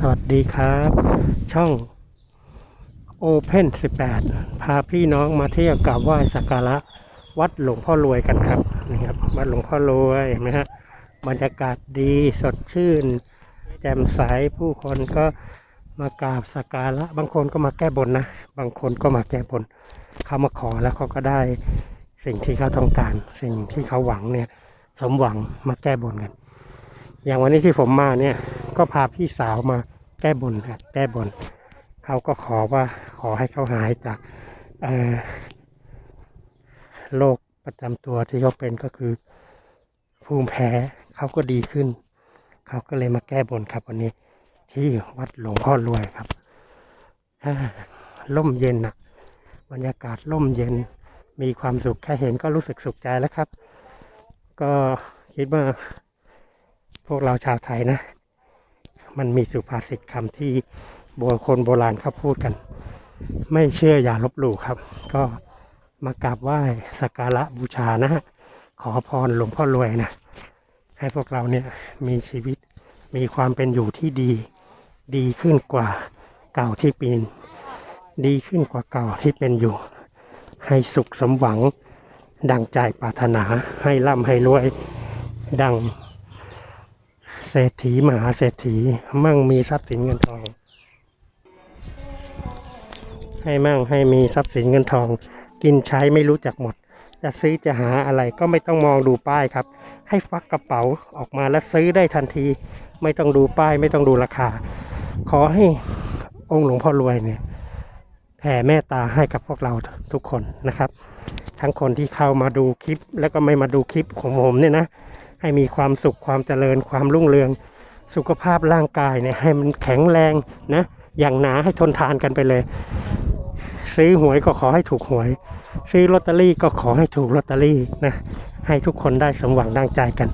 สวัสดีครับ ช่อง Open 18 พาพี่น้องมาเที่ยวกราบไหว้สักการะวัดหลวงพ่อรวยกันครับนี่ครับวัดหลวงพ่อรวยเห็นไหมฮะบรรยากาศดีสดชื่น แจ่มใสผู้คนก็มากราบสักการะบางคนก็มาแก้บนนะ บางคนก็มาแก้บนเขามาขอแล้วเขาก็ได้สิ่งที่เขาต้องการ สิ่งที่เขาหวังเนี่ย สมหวังมาแก้บนกัน อย่างวันนี้ที่ผมมาเนี่ย ก็พาพี่สาวมาแก้บนครับแก้บน เขาก็ขอว่าขอให้เขาหายจากโรคประจำตัวที่เขาเป็นก็คือภูมิแพ้เขาก็ดีขึ้น เขาก็เลยมาแก้บนครับวันนี้ ที่วัดหลวงพ่อรวยครับอ่าร่มเย็นนะบรรยากาศร่มเย็นมีความสุขแค่เห็นก็รู้สึกสุขใจแล้วครับ ก็คิดว่าพวกเราชาวไทยนะ มันมีสุภาษิตคำที่โบราณคนโบราณเขาพูดกัน ไม่เชื่ออย่าลบหลู่ครับ ก็มากราบไหว้สักการะบูชานะฮะขอพรหลวงพ่อรวยนะให้พวกเราเนี่ยมีชีวิตมีความเป็นอยู่ที่ดี ดีขึ้นกว่าเก่าที่เป็นดีขึ้นกว่าเก่าที่เป็นอยู่ ให้สุขสมหวัง ดังใจปรารถนาให้ร่ำให้รวยดัง เศรษฐีมหาเศรษฐี มั่งมีทรัพย์สินเงินทอง ให้มั่งให้มีทรัพย์สินเงินทอง กินใช้ไม่รู้จักหมด จะซื้อจะหาอะไรก็ไม่ต้องมองดูป้ายครับ ให้ฟักกระเป๋าออกมาแล้วซื้อได้ทันที ไม่ต้องดูป้ายไม่ต้องดูราคา ขอให้องค์หลวงพ่อรวยเนี่ยแผ่เมตตาให้กับพวกเราทุกคนนะครับ ทั้งคนที่เข้ามาดูคลิปแล้วก็ไม่มาดูคลิปของผมเนี่ยนะ ให้มีความสุขความเจริญความรุ่งเรืองสุขภาพร่างกายเนี่ยให้มันแข็งแรงนะอย่างหนาให้ทนทานกันไปเลย ซื้อหวยก็ขอให้ถูกหวย ซื้อลอตเตอรี่ก็ขอให้ถูกลอตเตอรี่นะให้ทุกคนได้สมหวังดังใจกัน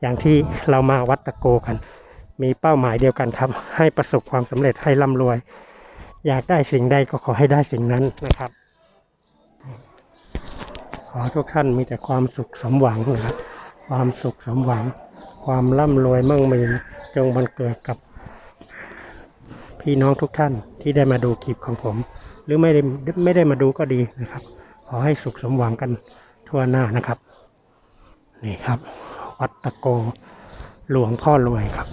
อย่างที่เรามาวัดตะโกกัน มีเป้าหมายเดียวกันครับ ให้ประสบความสำเร็จให้ร่ำรวย อยากได้สิ่งใดก็ขอให้ได้สิ่งนั้นนะครับ ขอทุกท่านมีแต่ความสุขสมหวังนะครับ ความสุขสมหวัง ความร่ำรวยมั่งมีจงบันเกิดกับ พี่น้องทุกท่านที่ได้มาดูคลิปของผม หรือไม่ได้ไม่ได้มาดูก็ดีนะครับ ขอให้สุขสมหวังกันทั่วหน้านะครับ นี่ครับ วัดตะโกหลวงพ่อรวยครับ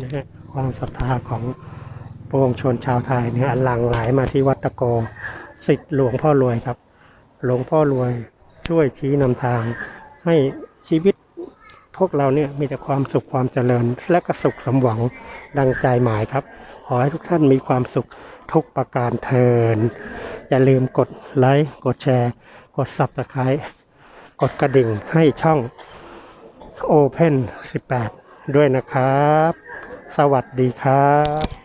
นะฮะความศรัทธาของปวงชนชาวไทยเนี่ยหลั่งไหลมาที่วัดตะโกสิทธิ์หลวงพ่อรวยครับ หลวงพ่อรวยช่วยชี้นำทาง ให้ชีวิตพวกเราเนี่ยมีแต่ความสุขความเจริญ และก็สุขสมหวังดังใจหมายครับ ขอให้ทุกท่านมีความสุขทุกประการเทิน อย่าลืมกดไลค์กดแชร์ กด Subscribe กดกระดิ่งให้ช่อง Open 18 ด้วยนะครับ สวัสดีครับ